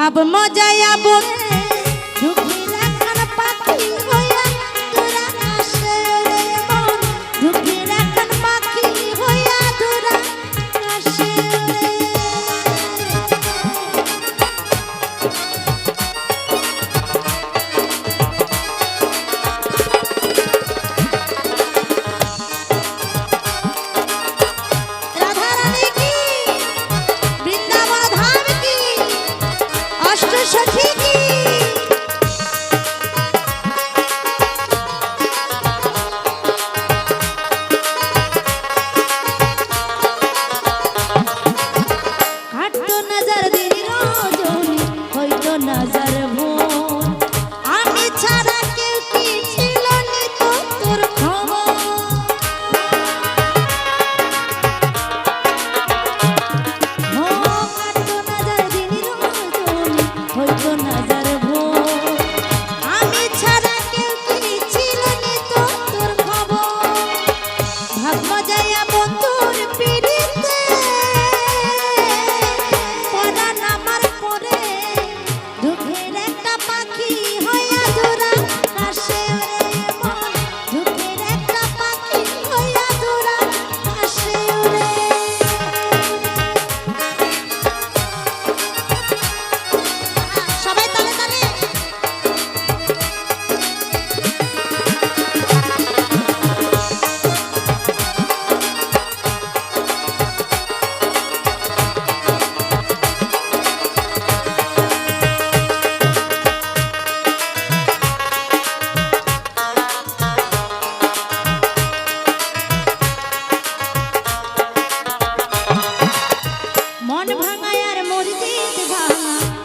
ভাব মজায়া বনে ঠিকই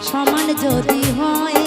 সমান যদি হয়